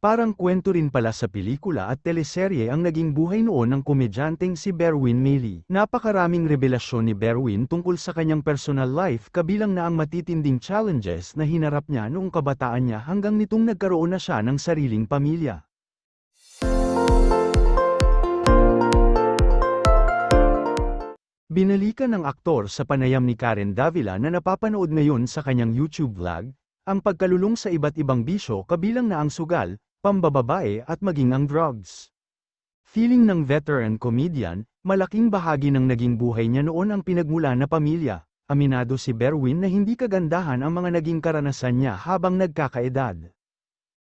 Parang kwento rin pala sa pelikula at teleserye ang naging buhay noon ng komedyanteng si Berwin Mailey. Napakaraming revelasyon ni Berwin tungkol sa kanyang personal life kabilang na ang matitinding challenges na hinarap niya noong kabataan niya hanggang nitong nagkaroon na siya ng sariling pamilya. Binalikan ng aktor sa panayam ni Karen Davila na napapanood ngayon sa kanyang YouTube vlog, ang pagkalulong sa iba't ibang bisyo kabilang na ang sugal, pambababae at maging ang drugs. Feeling ng veteran comedian, malaking bahagi ng naging buhay niya noon ang pinagmula na pamilya. Aminado si Berwin na hindi kagandahan ang mga naging karanasan niya habang nagkakaedad.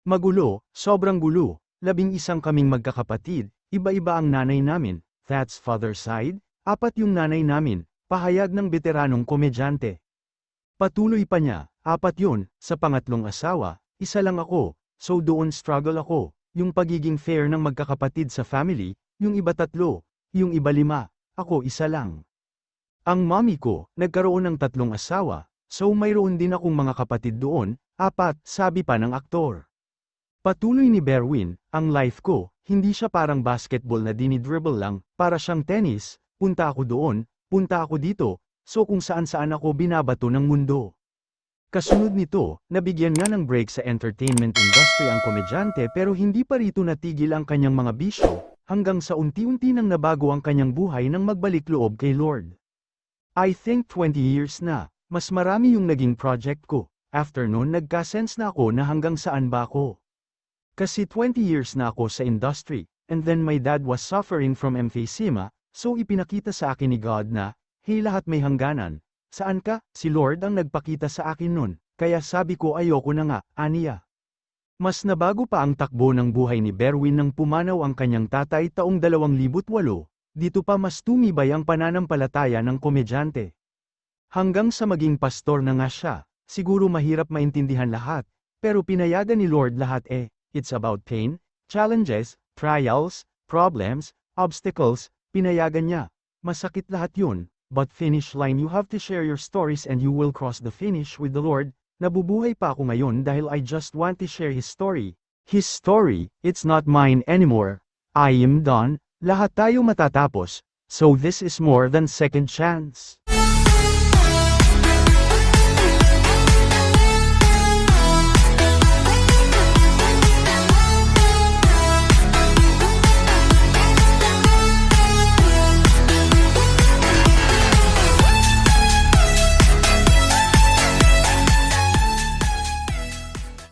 Magulo, sobrang gulo, labing isang kaming magkakapatid, iba-iba ang nanay namin, that's father side, apat yung nanay namin, pahayag ng veteranong komedyante. Patuloy pa niya, apat yun, sa pangatlong asawa, isa lang ako, so doon struggle ako, yung pagiging fair ng magkakapatid sa family, yung iba tatlo, yung iba lima, ako isa lang. Ang mommy ko, nagkaroon ng tatlong asawa, so mayroon din akong mga kapatid doon, apat, sabi pa ng aktor. Patuloy ni Berwin, ang life ko, hindi siya parang basketball na dinidribble lang, para siyang tennis, punta ako doon, punta ako dito, so kung saan saan ako binabato ng mundo. Kasunod nito, nabigyan nga ng break sa entertainment industry ang komedyante pero hindi pa rito natigil ang kanyang mga bisyo, hanggang sa unti-unti nang nabago ang kanyang buhay nang magbalik loob kay Lord. I think 20 years na, mas marami yung naging project ko, after noon nagka-sense na ako na hanggang saan ba ako. Kasi 20 years na ako sa industry, and then my dad was suffering from emphysema, so ipinakita sa akin ni God na, hey lahat may hangganan, saan ka? Si Lord ang nagpakita sa akin nun, kaya sabi ko ayoko na nga, aniya. Mas nabago pa ang takbo ng buhay ni Berwin nang pumanaw ang kanyang tatay taong 2008, dito pa mas tumibay ang pananampalataya ng komedyante. Hanggang sa maging pastor na nga siya, siguro mahirap maintindihan lahat, pero pinayagan ni Lord lahat eh, it's about pain, challenges, trials, problems, obstacles, pinayagan niya. Masakit lahat yun, but finish line you have to share your stories and you will cross the finish with the Lord, nabubuhay pa ako ngayon dahil I just want to share His story. His story, it's not mine anymore. I am done, lahat tayo matatapos, so this is more than second chance.